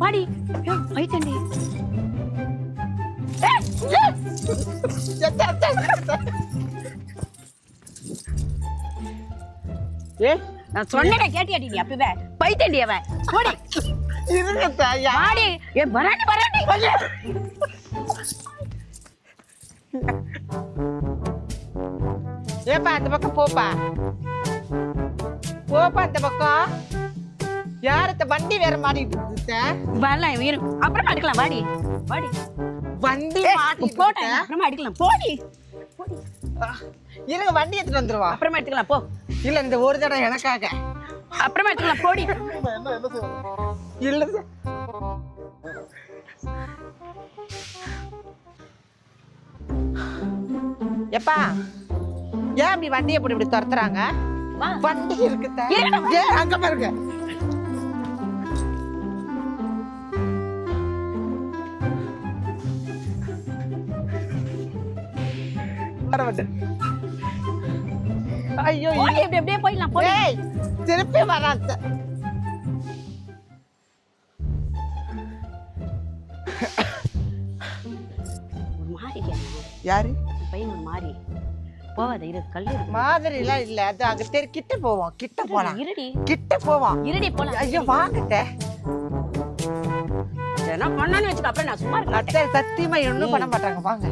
வாடி. போயிட்டேன்டி ஏ? நான் சொன்னேன் கேட்டியாடி நீ அப்பவே? போயிட்டேன்டி அவன். போடி. இருங்க யா வாடி. ஏ வராண்டி வராண்டி ஏப்பா அந்த பக்கம் போப்பா. போப்பா அந்த பக்கம். யார் இந்த வண்டி வேற மாட்டிட்டு இருக்கு வரலாம் இரு அப்புறமா எடுக்கலாம் வாடி. வாடி. வண்டி மாட்டிட்டு போட்டேன். அப்புறமா எடுக்கலாம் போடி. இருங்க வண்டி எடுத்துட்டு வந்துருவா. அப்புறமா எடுத்துக்கலாம் போ. இல்ல இந்த ஒரு தடவை எனக்காக. அப்புறமா எடுத்துக்கலாம் போடி. இல்ல. எப்பா ஏன் இப்படி வண்டியை இப்படி இப்படி துரத்துறாங்க. வண்டி. ஏன் அங்க பாருங்க. ஐயோ போடி இப்படி அப்படியே போயிடலாம் போடி. ஏய் திருப்பி மாறிட்டியா யாரு? போவாத இரு இருக்கு. மாதிரி எல்லாம் இல்ல. அது அங்க தெரு கிட்ட போவோம். கிட்ட போலாம். இருடி. கிட்ட போவோம். இருடி போலாம். ஐயோ வாங்கிட்ட. என்ன பண்ணான்னு வச்சுக்க அப்புறம் நான் சும்மா இருக்க மாட்டேன். அத்தை சத்தியமா ஒண்ணும் பண்ண மாட்டாங்க. வாங்க.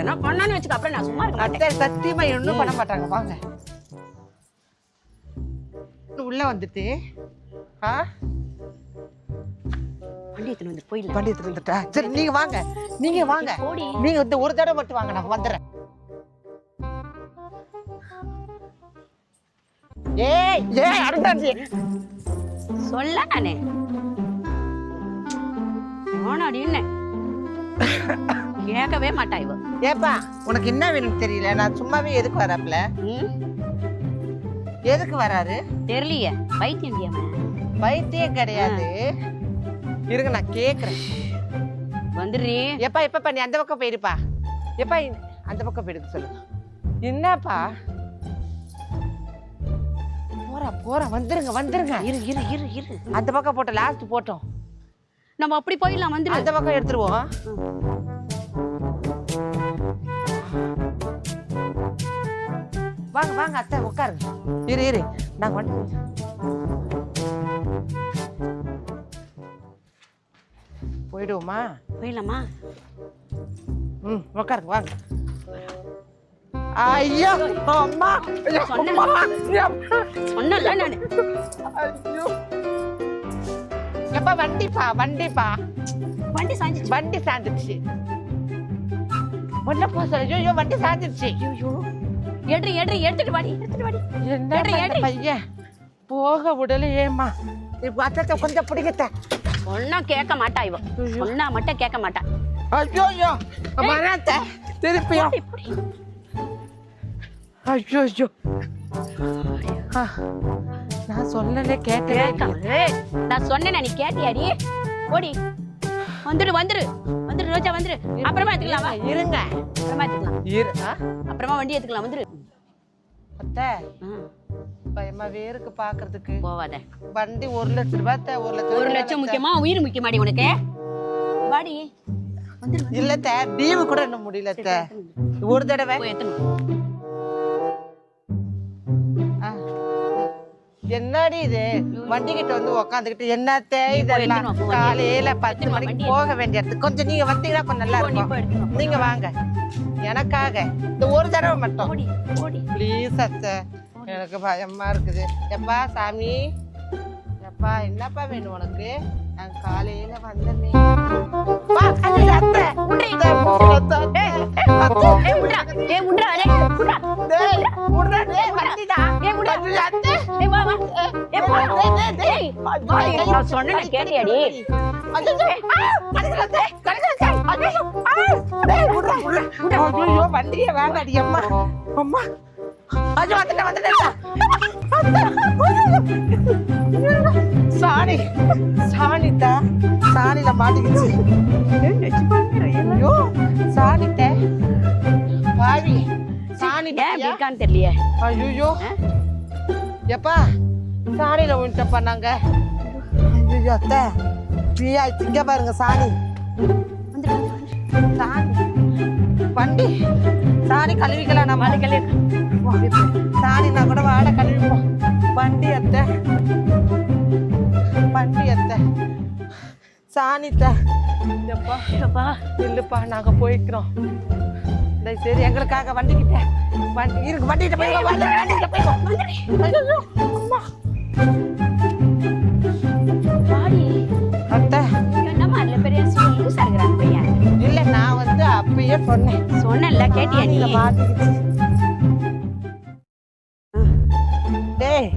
என்ன பண்ணான்னு வச்சுக்க அப்புறம் நான் சும்மா இருக்க மாட்டேன். அத்தை சத்தியமா ஒண்ணும் பண்ண மாட்டாங்க. வாங்க. உள்ள வந்துட்டு ஆ? எடுத்துன்னு வந்து போயிடலாம். எடுத்துட்டு வந்துட்டா? சரி நீங்க வாங்க. நீங்க வாங்க. நீங்க இந்த ஒரு தடவை மட்டும் வாங்க நான் வந்துடுறேன் ஏய் ஏய் அடுத்தாச்சு சொல்ல நானே. போனாடி என்ன? கேட்கவே மாட்டா இவ. ஏப்பா உனக்கு என்ன வேணும்னு தெரியல? நான் சும்மாவே எதுக்கு வராப்ல எதுக்கு வராரு? தெரியலையே. பைத்தியம் அவன் வைத்தியம் கிடையாது இருங்க நான் கேக்குறேன். வந்துடுறி. எப்பா எப்பா நீ அந்த பக்கம் போயிருப்பா எப்பா அந்த பக்கம் போயிடுக்கு சொல்லு. என்னப்பா? போறா போறா வந்துருங்க வந்துருங்க. இரு இரு இரு இரு. அந்த பக்கம் போட்டோம் லாஸ்ட் போட்டோம். நம்ம அப்படி போயிடலாம் வந்துரு. அந்த பக்கம் எடுத்துருவோம். வாங்க வாங்க அத்தை உட்காருங்க. இரு இரு. நாங்க வந்து போயிடுவோமா? போயிடலாமா? ம் உட்காருங்க வாங்க. ஐயோ அம்மா. அம்மா. சொன்னல நானு. ஐயோ. எப்பா வண்டிப்பா வண்டிப்பா? வண்டி சாஞ்சிச்சு. வண்டி சாஞ்சிடுச்சு உள்ள போ. ஐயோ வண்டி சாஞ்சிடுச்சு ஐயோ. எடுறி எடுறி எடுத்துட்டு வாடி எடுத்துட்டு வாடி. பண்ண ஏடி. பையன் போக விடலையேம்மா. அத்தத்தை கொஞ்சம் பிடிக்கத்த சொன்னா கேட்க மாட்டா இவ. சொன்னா மட்டும் கேட்க மாட்டா. ஐயோ ஐயோ. திருப்பியும். ஐயோ ஐயோ நான் சொல்லலே கேட்டே நான் சொன்னேன் நீ கேட்டியாடி போடி வந்துடு வந்துரு வந்துரு ரோஜா வந்துரு அப்புறமா எடுத்துக்கலாம் வா இருங்க அப்புறமா எடுத்துக்கலாம் அப்புறமா வண்டி எடுத்துக்கலாம் வந்துரு அத்தை ம், பயமா வேருக்கு பாக்குறதுக்கு போவாத வண்டி ஒரு லட்சம் ரூபாய் ஒரு லட்சம் ஒரு லட்சம். முக்கியமா உயிர் முக்கியமாடி உனக்கு வாடி வந்துரு வந்துரு. இல்ல அத்தை, டீவு கூட இன்னும் முடியல அத்தை. ஒரு தடவை போய் என்னடி இது? வண்டி கிட்ட வந்து உக்காந்துக்கிட்டு என்னத்தே இதெல்லாம்? காலையில பத்து மணிக்கு போக வேண்டிய இடத்துக்கு. கொஞ்சம் நீங்க வந்தீங்கன்னா கொஞ்சம் நல்லா இருக்கும். நீங்க வாங்க. எனக்காக. இந்த ஒரு தடவை மட்டும். ப்ளீஸ் அத்தை. எனக்கு பயமா இருக்குது. எப்பா சாமி? எப்பா என்னப்பா வேணும் உனக்கு? நான் காலையில வந்தேனே. வா, ஐயோ, அத்தை, அத்தை, அத்தை, நான் சொன்னேன் கேட்டியாடி? ஐயோ, வண்டியே வேண்டாடி, அம்மா. அம்மா. ஐயோ, வந்துட்டேன், வந்துட்டேன். சாணி. சாணித்தா சாணில மாட்டிக்கிச்சு. ஐயோ சாணித்த. பாவி. சாணி ஏன் இப்படி இருக்கான்னு தெரியலையே? ஐயோ? எப்பா? சாணியில விட்டப்பா நாங்க ஐயோ அத்தை. ஃப்ரீயா இங்க பாருங்க சாணி. சாணி. வண்டி. சாணி கழுவிக்கலாம் நம்ம சாணினா கூட வாட கழுவிப்போம். வண்டி அத்தை. வண்டி அத்தை. சாணித்த எப்பா அப்பா இல்லப்பா நாங்க போய்க்கிறோம். இந்த சரி எங்களுக்காக வண்டிக்கிட்ட. வண்டி இருக்கு வண்டிகிட்ட போய் வண்டிகிட்ட போய் கேட்டியா நீ டேய்.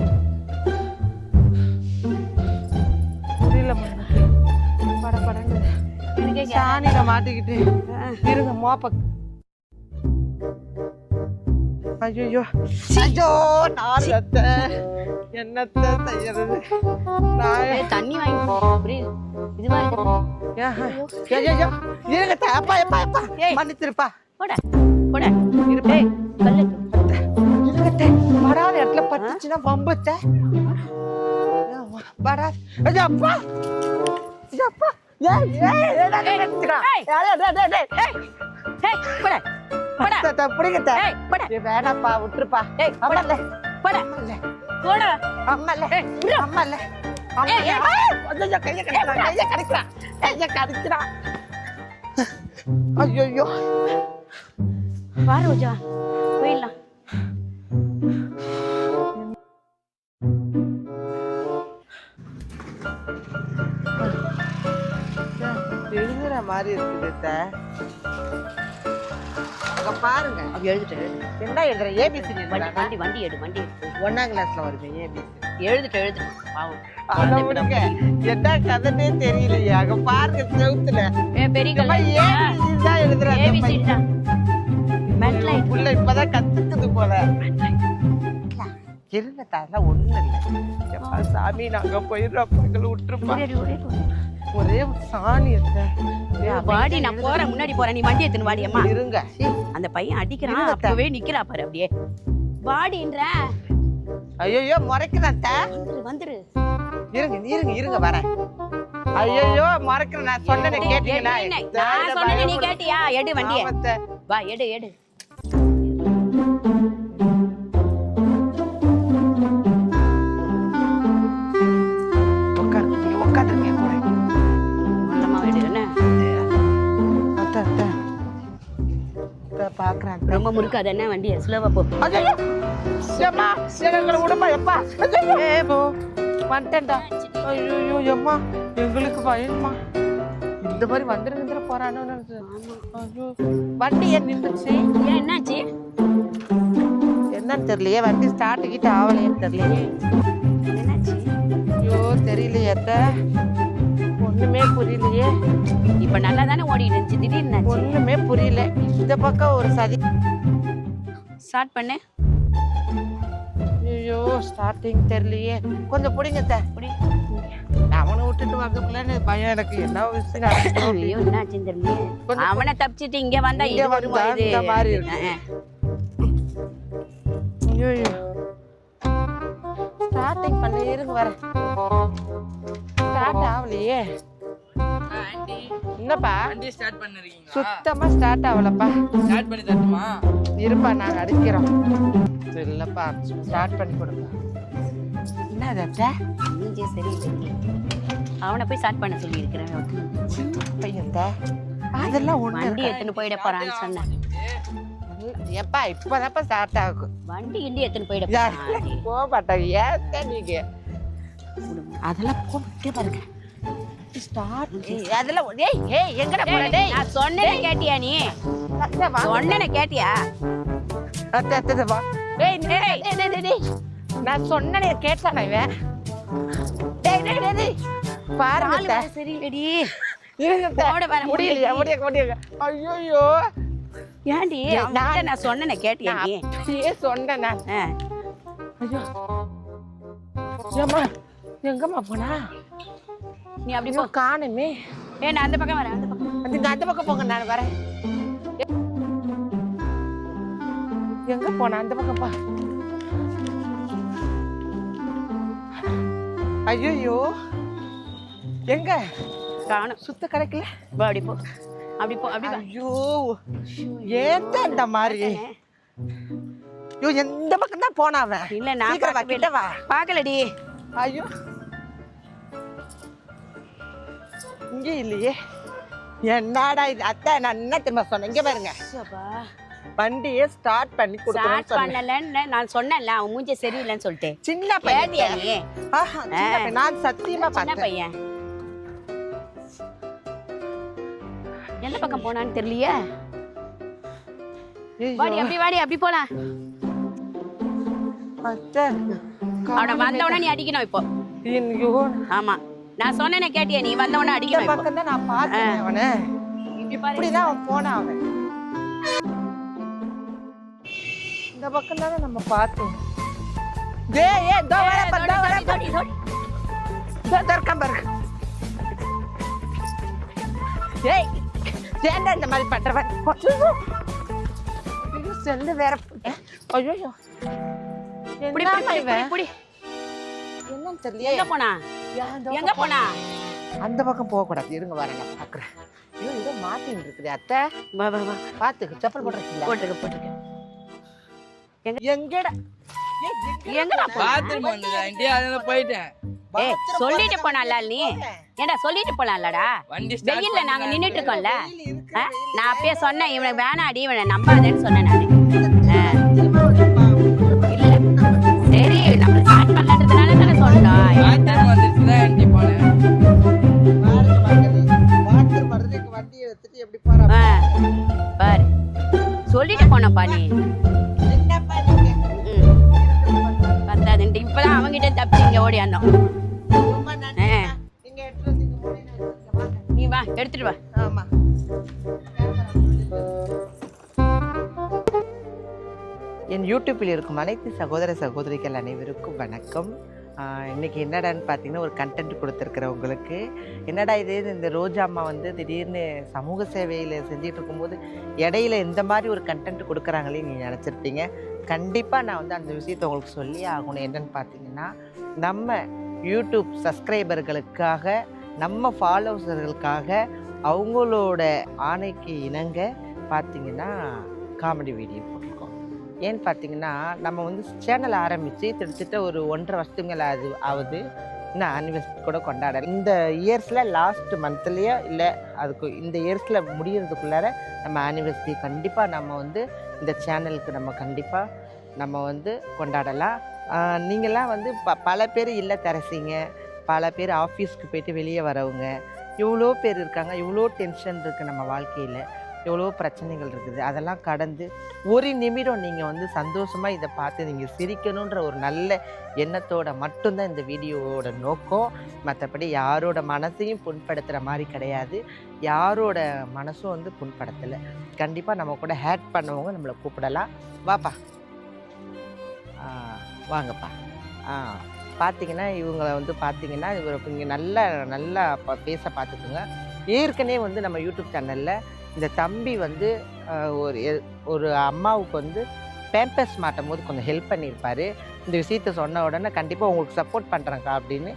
எனக்கு பட படன்னு. எனக்கே கே- சாணியில மாட்டிக்கிட்டு. இருங்க மோப்ப. ஐயோ ஐயோ நான் என்னத்த செய்யறது? நான் ஏய், தண்ணி வாங்கி புரியுது. ஐயோ, ஐயோ, இருங்க. அப்பா எப்பா எப்பா. மன்னிச்சிருப்பா. போட போட இருப்பா கல்லு இருக்கட்டே படாத இடத்துல பட்டுச்சுன்னா வம்புத்த ஐயோ அப்பா அப்பா வேணாப்பா விட்டுருப்பா அம்மல்ல போட போட அம்மல்ல. அம்மல்ல. ஐயோ வா ரோஜா போயிடலாம். எழுதுற மாதிரி இருக்குது அத்தை. அங்க பாருங்க. அப்படி எழுதிட்டு எழுது. என்ன எழுதுற? ஏபிசி வண்டி வண்டி வண்டி எடு வண்டி ஒன்னாம் கிளாஸ்ல வருது ஏபிசி எழுதிட்டு எழுது பாவம். என்ன கதைன்னே தெரியலையே. அங்க பாருங்க செவுத்துல. பெரிய இப்ப இப்பதான் கத்துக்குது போல. இருங்க அதெல்லாம் ஒண்ணும் இல்லை. எப்பா சாமி நாங்க போயிடுறோம். எங்களை விட்டுருப்பா. ஒரே சாணி இருக்க. வாடி நான் போறேன். முன்னாடி போறேன். நீ வண்டி எடுத்துன்னு வாடி அம்மா. இருங்க. அந்த பையன் அடிக்கிறான். அப்பவே நிக்கிறா பாரு அப்படியே. வாடின்ற. ஐயோ முறைக்கிறேன். வந்துரு இருங்க இருங்க இருங்க வரேன். ஐயோ மறக்கிறேன். நான் சொன்னதை கேட்டீங்களா? நான் சொன்னேன் நீ கேட்டியா? எடு வண்டிய. வா எடு எடு. முறுக்காத என்ன வண்டிய ஸ்லோவா போ. ஏம்மா எங்களை விடுமா எப்பா ஐயோ ஏ போ. வந்துட்டேன்டா. ஐயோ எம்மா எங்களுக்கு பயமா இந்த மாதிரி வந்துருங்கிற போறானு ஐயோ வண்டி ஏன் நின்றுச்சு? ஏன் என்னாச்சு? என்னன்னு தெரியலையே வண்டி ஸ்டார்ட் கிட்ட ஆவலையேன்னு தெரியலையே. என்னாச்சு? ஐயோ தெரியலையே அத்தை. ஒண்ணுமே புரியலையே. இப்ப நல்லா தானே ஓடிட்டு இருந்துச்சு திடீர்னு? ஒண்ணுமே புரியல. இந்த பக்கம் ஒரு சதி. ஸ்டார்ட் பண்ணு. ஐயோ ஸ்டார்டிங் தெரியலையே. கொஞ்சம் பிடிங்க அத்தை. புடி. அவனை விட்டுட்டு வரதுக்குள்ளன்னு பயம் எனக்கு. என்ன விஷயம் என்னாச்சுன்னு கொஞ்சம் அவனை தப்பிச்சிட்டு இங்க வந்தா இங்க இந்த மாதிரி ஐயோ ஸ்டார்டிங் பண்ண இருங்க வரேன். ஆண்டி. என்னப்பா? வண்டி ஸ்டார்ட் பண்ணிருக்கீங்களா? சுத்தமா ஸ்டார்ட் ஆகலப்பா. ஸ்டார்ட் பண்ணி தரட்டுமா? இருப்பா நாங்க அடிக்கிறோம். இல்லப்பா ஸ்டார்ட் பண்ணி கொடுப்பா. என்னது அத்தை? மூஞ்சே சரியில்லை அவனை போய் ஸ்டார்ட் பண்ண சொல்லி இருக்கிறேன் பையன்தா அதெல்லாம் ஒண்ணு வண்டி எடுத்துன்னு போயிட போறான்னு சொன்னேன். எப்பா இப்பதான்ப்பா ஸ்டார்ட் ஆகும். வண்டி கிண்டி எடுத்துன்னு போயிட போக மாட்டாங்க. ஏன் நீங்க? அதெல்லாம் போக பாருங்க. ஸ்டார்ட் அதெல்லாம் ஏய் ஏய் எங்கடா போற? டேய். நான் கேட்டியா நீ? சொன்னேன்னு கேட்டியா? அத்தை அத்தை வா. ஏய் டேய் டேய் டேய், டேய் டேய். நான் சொன்னனே கேட்டானே இவன்? டேய் டேய் டேய் டேய். பாருங்க ஐயோ ஏன்டி? நான்- சொன்னேன்னு கேட்டியா நீ? சொன்னேன். நான் ஐயோ. எங்கம்மா போனா? நீ அப்படி போ. காணுமே. ஏ நான் அந்த பக்கம் வரேன் அந்த பக்கம். அந்த பக்கம் போங்க நான் வரேன். எங்க போனா? அந்த பக்கம் பா. ஐயோ எங்க? காணும். சுத்த கிடைக்கல போ அப்படி போ. அப்படி போ அப்படி வா. ஐயோ. ஏத்த இந்த மாதிரி? ஐயோ எந்த பக்கம் தான் போனா அவன்? இல்ல நான் வா, கிட்ட வா. பார்க்கலடி. ஐயோ. இங்க இல்லையே என்னடா இது? அத்தை நான் என்ன தெரியுமா சொன்னேன்? இங்க பாருங்க. வண்டியை ஸ்டார்ட் பண்ணி கொடுக்கணும்னு ஸ்டார்ட் சொன்னேன். பண்ணலன்னு நான் சொன்னேன்ல அவன் மூஞ்சி சரியில்லைன்னு சொல்லிட்டு. சின்ன கேட்டியா பையன். நீ ஆஹா, சின்ன பையன். நான் சத்தியமா சின்ன பார்த்தேன். பையன். எந்த பக்கம் போனான்னு தெரியலையே? வாடி ஐயோ, அப்படி வாடி அப்படி போலாம். அத்தை. அவனை வந்தவன நீ அடிக்கணும் இப்போ. ஐயோ, ஆமா. நான் சொன்னேனே கேட்டியா நீ வந்தவன இப்போ பக்கம் தான் நான் பார்த்தேன் அவனை. இப்படிதான் அவன் போனான் அவன். இந்த பக்கம் தானே நம்ம பார்த்தோம். டேய் ஏய் தோ வர பாரு தோ வர தோடி. தோ தர்க்கம் பாரு. ஏய் ஏன்டா இந்த மாதிரி பண்றவன்? ஐயோ செல்லு வேற ஐயோ. என்னன்னு தெரியலையே. எங்க போனா எங்க போனா? அந்த பக்கம் போக கூடாது இருங்க வரேன் நான் பாக்குறேன். ஐயோ ஏதோ மாட்டின்னு இருக்குது அத்தை. வா வா வா. பாத்துக்கு செப்பல் போடுறீங்களா போட்டுக்க போட்டுக்க எங்கடா? ஏய், எங்கடா எங்கடா? பாத்ரூம் வந்தது? ஆண்டி அதனால போயிட்டேன். ஏய் சொல்லிட்டு. போனால நீ? ஏண்டா சொல்லிட்டு போலாம்லடா வெயில்ல நாங்க நின்னுட்டு இருக்கோம்ல. நான் அப்பயே சொன்னேன் இவனை வேணாடி இவனை நம்பாதேன்னு சொன்னேன் நானு. இல்ல. சரி நம்ம ஸ்டார்ட் பண்ணதுனால தானே சொன்னோம். பாரு சொல்லிட்டு போனப்பா நீ. பத்தாதுன்ட்டு இப்பதான் அவங்கிட்ட தப்பிச்சு ஓடி நான் எடுத்துக்கிறேன், வாங்க. நீ வா எடுத்துட்டு வா. ஆமா. என் யூடியூப்பில் இருக்கும் அனைத்து சகோதர சகோதரிகள் அனைவருக்கும் வணக்கம். இன்றைக்கி என்னடான்னு பார்த்தீங்கன்னா ஒரு கண்டென்ட் கொடுத்துருக்குறவங்களுக்கு என்னடா இது? இந்த ரோஜா அம்மா வந்து திடீர்னு சமூக சேவையில் செஞ்சிகிட்டு இருக்கும்போது இடையில இந்த மாதிரி ஒரு கண்டென்ட் கொடுக்குறாங்களே நீங்கள் நினச்சிருப்பீங்க. கண்டிப்பாக நான் வந்து அந்த விஷயத்தை உங்களுக்கு சொல்லி ஆகணும். என்னன்னு பார்த்தீங்கன்னா நம்ம யூடியூப் சப்ஸ்கிரைபர்களுக்காக நம்ம ஃபாலோவர்ஸர்களுக்காக அவங்களோட ஆணைக்கு இணங்க பார்த்தீங்கன்னா காமெடி வீடியோ போடுறோம். ஏன்னு பார்த்தீங்கன்னா நம்ம வந்து சேனல் ஆரம்பித்து கிட்டத்தட்ட ஒரு ஒன்றரை வருஷத்துக்கு மேலே அது ஆகுது. இன்னும் ஆனிவர்சரி கூட கொண்டாட இந்த இயர்ஸில் லாஸ்ட் மந்த்லேயோ இல்லை அதுக்கு இந்த இயர்ஸில் முடியறதுக்குள்ளார நம்ம ஆனிவர்சரி கண்டிப்பாக நம்ம வந்து இந்த சேனலுக்கு நம்ம கண்டிப்பாக நம்ம வந்து கொண்டாடலாம். ஆஹ் நீங்கள்லாம் வந்து ப பல பேர் இல்லை தரசிங்க. பல பேர் ஆஃபீஸ்க்கு போயிட்டு வெளியே வரவங்க. இவ்வளோ பேர் இருக்காங்க. இவ்வளோ டென்ஷன் இருக்குது நம்ம வாழ்க்கையில். எவ்வளோ பிரச்சனைகள் இருக்குது. அதெல்லாம் கடந்து ஒரு நிமிடம் நீங்கள் வந்து சந்தோஷமாக இதை பார்த்து நீங்கள் சிரிக்கணுன்ற ஒரு நல்ல எண்ணத்தோட மட்டும்தான் இந்த வீடியோவோட நோக்கம். மற்றபடி யாரோட மனசையும் புண்படுத்துகிற மாதிரி கிடையாது. யாரோட மனசும் வந்து புண்படுத்தலை. கண்டிப்பாக நம்ம கூட ஹேட் பண்ணவங்க நம்மளை கூப்பிடலாம். வாப்பா. வாங்கப்பா. ஆ பார்த்தீங்கன்னா இவங்களை வந்து பார்த்தீங்கன்னா இவர் இங்கே நல்லா நல்லா பேச பார்த்துக்குங்க ஏற்கனவே வந்து நம்ம யூடியூப் சேனலில் இந்த தம்பி வந்து ஒரு எ- ஒரு அம்மாவுக்கு வந்து பேம்பர்ஸ் மாட்டும் போது கொஞ்சம் ஹெல்ப் பண்ணியிருப்பாரு. இந்த விஷயத்த சொன்ன உடனே கண்டிப்பாக உங்களுக்கு சப்போர்ட் பண்ணுறேங்க்கா அப்படின்னு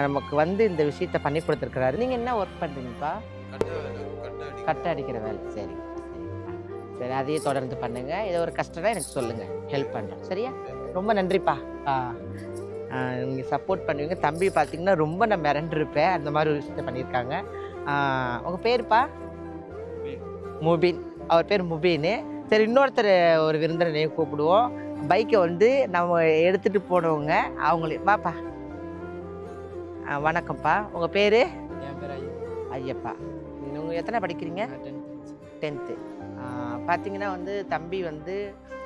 நமக்கு வந்து இந்த விஷயத்த பண்ணி கொடுத்துருக்குறாரு. நீங்கள் என்ன ஒர்க் பண்ணுறீங்கப்பா கட்டை அடிக்கிற வேலை. சரி சரி. அதையே தொடர்ந்து பண்ணுங்கள் ஏதோ ஒரு கஷ்டம்னா எனக்கு சொல்லுங்கள் ஹெல்ப் பண்ணுறேன் சரியா? ரொம்ப நன்றிப்பா. ஆ நீங்கள் சப்போர்ட் பண்ணுவீங்க. தம்பி பார்த்தீங்கன்னா ரொம்ப நான் மிரண்டிருப்பேன். அந்த மாதிரி ஒரு விஷயத்த பண்ணியிருக்காங்க. உங்கள் பேருப்பா? முபின். அவர் பேர் முபீன். சரி இன்னொருத்தர் ஒரு விருந்தினரையும் கூப்பிடுவோம். பைக்கை வந்து நம்ம எடுத்துகிட்டு போனவங்க அவங்களே. வாப்பா. வணக்கம்ப்பா. உங்கள் பேர்? என் பேர் ஐயா ஐயப்பா. நீங்கள் எத்தனை படிக்கிறீங்க? டென்த்து பார்த்தீங்கன்னா வந்து தம்பி வந்து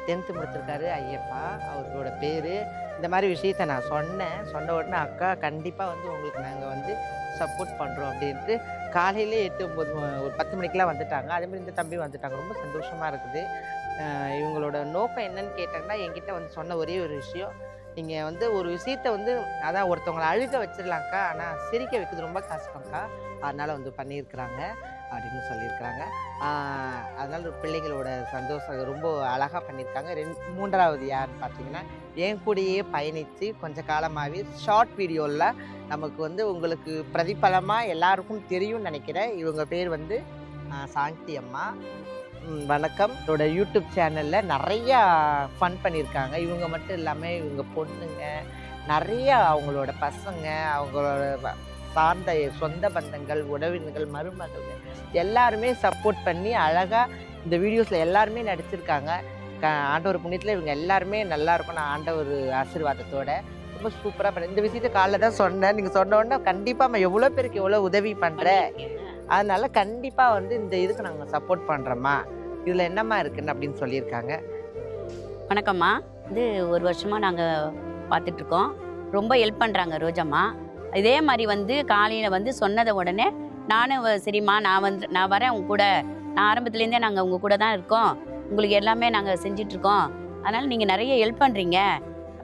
டென்த்து முடிச்சிருக்காரு ஐயப்பா. அவரோட பேர். இந்த மாதிரி விஷயத்த நான் சொன்னேன். சொன்ன உடனே அக்கா கண்டிப்பாக வந்து உங்களுக்கு நாங்கள் வந்து சப்போர்ட் பண்ணுறோம் அப்படின்ட்டு காலையிலே எட்டு ஒம்பது ஒரு பத்து மணிக்கெலாம் வந்துட்டாங்க. அதேமாதிரி இந்த தம்பி வந்துட்டாங்க. ரொம்ப சந்தோஷமாக இருக்குது. இவங்களோட நோக்கம் என்னன்னு கேட்டாங்கன்னா என்கிட்ட வந்து சொன்ன ஒரே ஒரு விஷயம். நீங்கள் வந்து ஒரு விஷயத்த வந்து அதான் ஒருத்தவங்களை அழுக வச்சிடலாம்க்கா. ஆனால் சிரிக்க வைக்கிறது ரொம்ப கஷ்டம்க்கா. அதனால் வந்து பண்ணியிருக்கிறாங்க அப்படின்னு சொல்லியிருக்கிறாங்க. அதனால் பிள்ளைங்களோட சந்தோஷம் ரொம்ப அழகாக பண்ணியிருக்காங்க. ரெண்டு மூன்றாவது யாருன்னு பார்த்தீங்கன்னா என் கூடயே பயணித்து கொஞ்ச காலமாகவே ஷார்ட் வீடியோவில் நமக்கு வந்து உங்களுக்கு பிரதிபலமாக எல்லாருக்கும் தெரியும்னு நினைக்கிறேன். இவங்க பேர் வந்து சாந்தி அம்மா. வணக்கம். என்னோட யூடியூப் சேனலில் நிறையா ஃபன் பண்ணியிருக்காங்க. இவங்க மட்டும் இல்லாமல் இவங்க பொண்ணுங்க நிறையா அவங்களோட பசங்க அவங்களோட சார்ந்த சொந்த பந்தங்கள் உறவினர்கள் மருமகள்கள் எல்லாருமே சப்போர்ட் பண்ணி அழகாக இந்த வீடியோஸில் எல்லாருமே நடிச்சிருக்காங்க. க ஆண்டவர் புண்ணியத்தில் இவங்க எல்லாருமே நல்லா இருக்கும் நான் ஆண்டவர் ஆசீர்வாதத்தோட. ரொம்ப சூப்பராக பண்ண இந்த விஷயத்த காலைல தான் சொன்னேன். நீங்கள் சொன்ன உடனே கண்டிப்பாக நம்ம எவ்வளோ பேருக்கு எவ்வளோ உதவி பண்ணுற அதனால கண்டிப்பாக வந்து இந்த இதுக்கு நாங்கள் சப்போர்ட் பண்ணுறோம்மா இதில் என்னம்மா இருக்குன்னு அப்படின்னு சொல்லியிருக்காங்க. வணக்கம்மா. இது ஒரு வருஷமா நாங்க பார்த்துட்டு இருக்கோம். ரொம்ப ஹெல்ப் பண்றாங்க ரோஜம்மா. இதே மாதிரி வந்து காலையில் வந்து சொன்னதை உடனே நானும் வ- சரிம்மா நான் வந்து நான் வரேன் உங்க கூட. நான் ஆரம்பத்துலேருந்தே நாங்கள் உங்கள் கூட தான் இருக்கோம். உங்களுக்கு எல்லாமே நாங்கள் செஞ்சுட்டு இருக்கோம் நீங்கள் நிறைய ஹெல்ப் பண்ணுறீங்க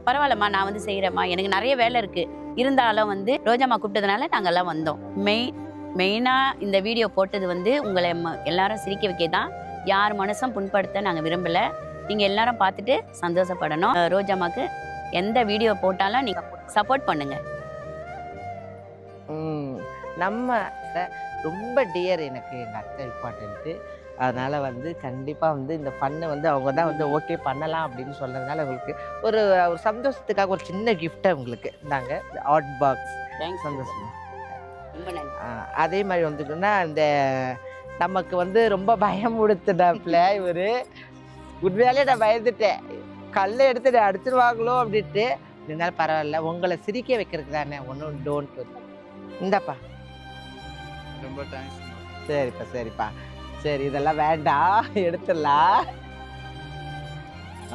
பரவாயில்லம்மா நான் வந்து செய்கிறேம்மா எனக்கு நிறைய வேலை இருக்குது இருந்தாலும் வந்து ரோஜாம்மா கூப்பிட்டதுனால நாங்கள் எல்லாம் வந்தோம் மெயின் மெயினாக இந்த வீடியோ போட்டது வந்து உங்களை ம- எல்லாரும் சிரிக்க வைக்க தான் யார் மனசும் புண்படுத்த நாங்கள் விரும்பலை. நீங்கள் எல்லாரும் பார்த்துட்டு சந்தோஷப்படணும். அஹ் எந்த வீடியோ போட்டாலும் நீங்கள் சப்போர்ட் பண்ணுங்கள் நம்ம ரொம்ப டியர் எனக்கு எங்கள் அத்தை இம்பார்ட்டன்ட்டு அதனால் வந்து கண்டிப்பாக வந்து இந்த ஃபன்னை வந்து அவங்க தான் வந்து ஓகே பண்ணலாம் அப்படின்னு சொன்னதுனால உங்களுக்கு ஒரு ஒரு சந்தோஷத்துக்காக ஒரு சின்ன கிஃப்ட்டை உங்களுக்கு. இந்தாங்க ஆட் பாக்ஸ் தேங்க்ஸ் சந்தோஷம். அதே மாதிரி வந்துட்டுன்னா இந்த நமக்கு வந்து ரொம்ப பயமுடுத்துனாப்புல இவர். உண்மையாலே நான் பயந்துட்டேன். கல்லை எடுத்து அடிச்சிருவாங்களோ அப்படின்ட்டு. இருந்தாலும் பரவாயில்ல உங்களை சிரிக்க வைக்கிறதுக்கு தானே ஒன்றும் டோன்ட் இந்தாப்பா. ரொம்ப தேங்க்ஸ் சரிப்பா சரிப்பா. சரி இதெல்லாம் வேண்டாம் எடுத்துடலாம்.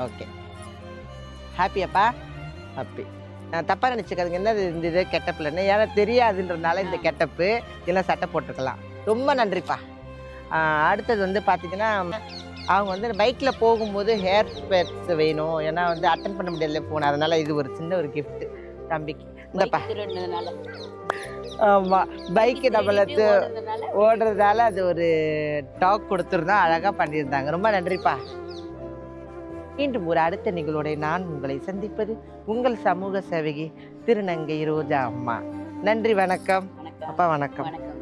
ஓகே ஹாப்பியாப்பா ஹாப்பி நான் தப்பாக நினச்சிக்காதுங்க. என்ன இது இந்த இது கெட்டப்பில்னு ஏன்னா தெரியாதுன்றனால இந்த கெட்டப்பு இதெல்லாம் சட்டை போட்டிருக்கலாம். ரொம்ப நன்றிப்பா. அடுத்தது வந்து பார்த்தீங்கன்னா அவங்க வந்து பைக்கில் போகும்போது ஹேர் ஸ்பெட்ஸ் வேணும். ஏன்னா வந்து அட்டன் பண்ண முடியல ஃபோன் அதனால இது ஒரு சின்ன ஒரு gift. தம்பிக்கு. இந்தப்பா. ஆமாம் பைக்கு நம்மளை து- ஓடுனதுனால. ஓடுறதால அது ஒரு டாக் கொடுத்துருந்தோம் அழகாக பண்ணியிருந்தாங்க. ரொம்ப நன்றிப்பா. மீண்டும் ஒரு அடுத்த நிகழ்வோட நான் உங்களை சந்திப்பது உங்கள் சமூக சேவகி திருநங்கை ரோஜா அம்மா. நன்றி வணக்கம். அப்பா வணக்கம்.